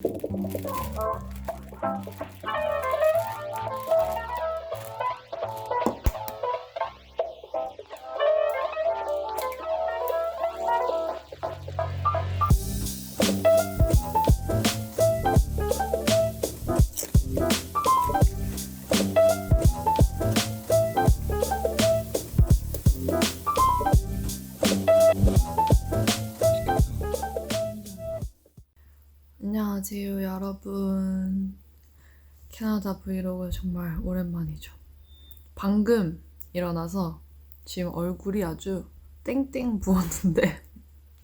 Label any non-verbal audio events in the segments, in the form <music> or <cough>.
안녕 캐나다 브이로그 정말 오랜만이죠. 방금 일어나서 지금 얼굴이 아주 땡땡 부었는데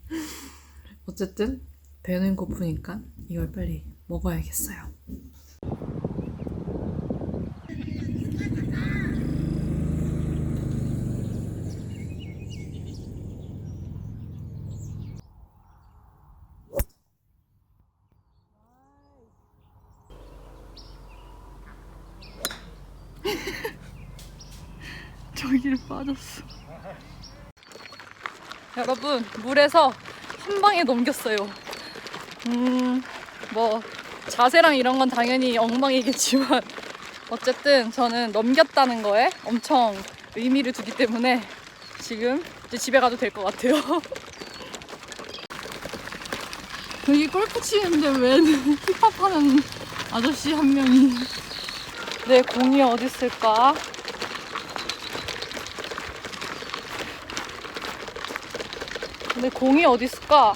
<laughs> 어쨌든 배는 고프니까 이걸 빨리 먹어야겠어요. <laughs> 저기를 빠졌어. 여러분, 물에서 한 방에 넘겼어요. 음, 뭐, 자세랑 이런 건 당연히 엉망이겠지만, <laughs> 어쨌든 저는 넘겼다는 거에 엄청 의미를 두기 때문에 지금 이제 집에 가도 될 것 같아요. <laughs> 여기 골프 치는데 왜 힙합 하는 아저씨 한 명이 내 공이 있을까? 근데 공이 어디 있을까?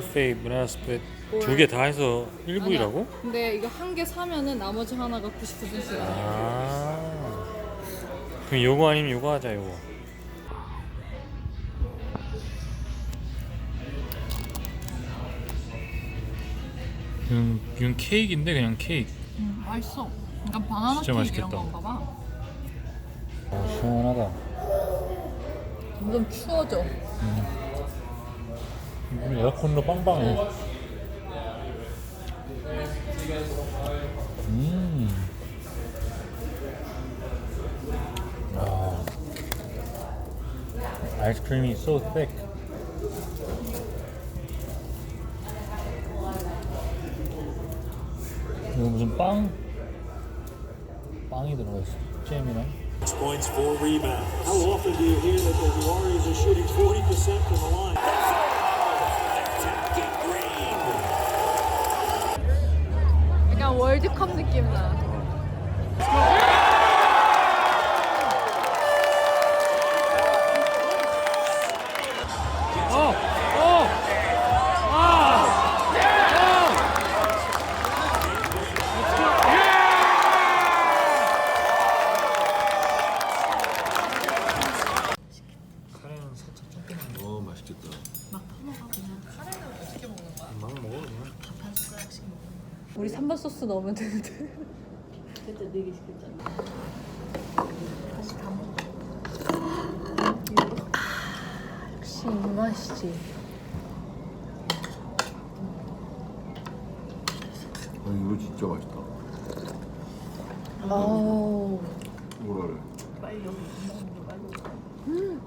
퍼페이 문화스펫 두개 다 해서 1불이라고? 근데 이거 한 개 사면은 나머지 하나가 99센트야. 아. 그럼 요거 아니면 요거 하자 요거. 이건, 이건 케이크인데 그냥 케이크. 음, 맛있어. 약간 바나나 진짜 케이크 이런 맛있겠다. 건가 봐. 아, 시원하다. 점점 추워져. 물 에어컨도 빵빵해. 음. 아. 아이스크림이 so thick. 이거 무슨 빵? 빵이 들어가 있어. 잼이랑. Points, four rebounds. How often do you hear that the Warriors are shooting 40% from the line? 월드컵 느낌 나. 우리 삼바 소스 넣으면 되는데. 역시 입맛이지. 아 이거 진짜 맛있다. 아우. 뭐라 그래? 빨리 여기 음.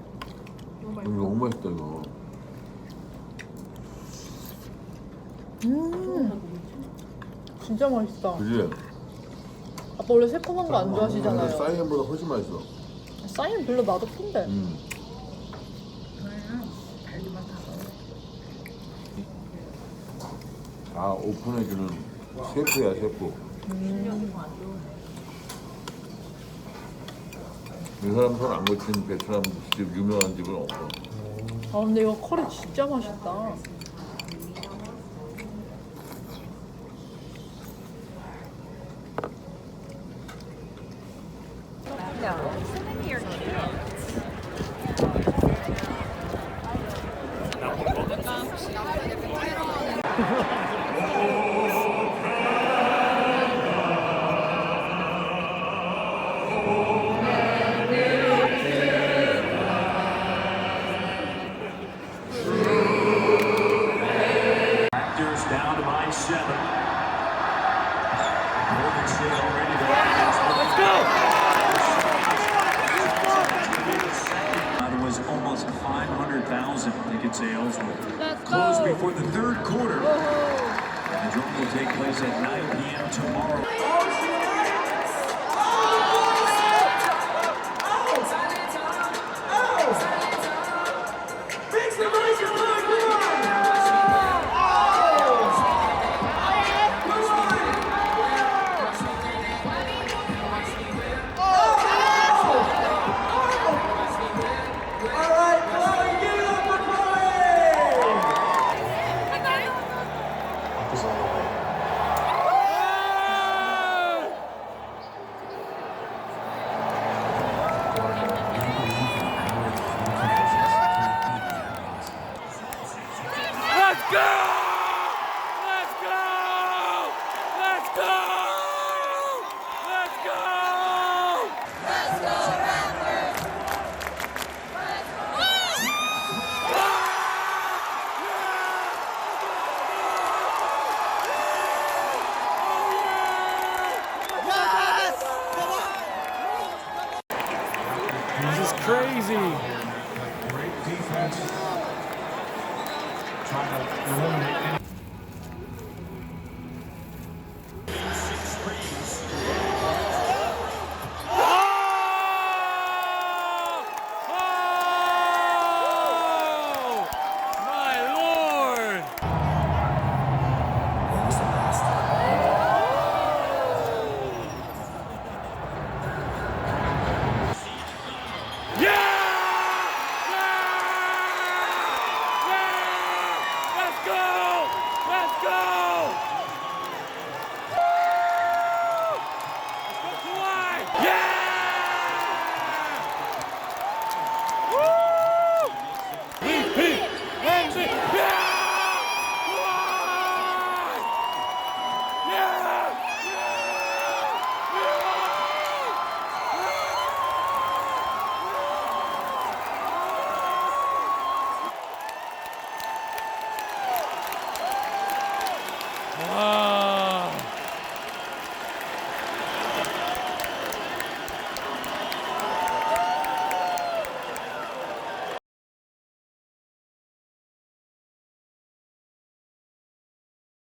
이거 너무 맛있다 이거. 음. 진짜 맛있다. 그지? 아빠 원래 새콤한 거 안 좋아하시잖아요. 사이언보다 훨씬 맛있어. 싸이는 별로 맛없던데. 음. 아 오픈해주는 셰프야 셰프. 음. 이 사람 손 안 고친 베트남 집 유명한 집은 없어. 아 근데 이거 커리 진짜 맛있다. At 9 p.m. tomorrow. Trying to eliminate any Oh.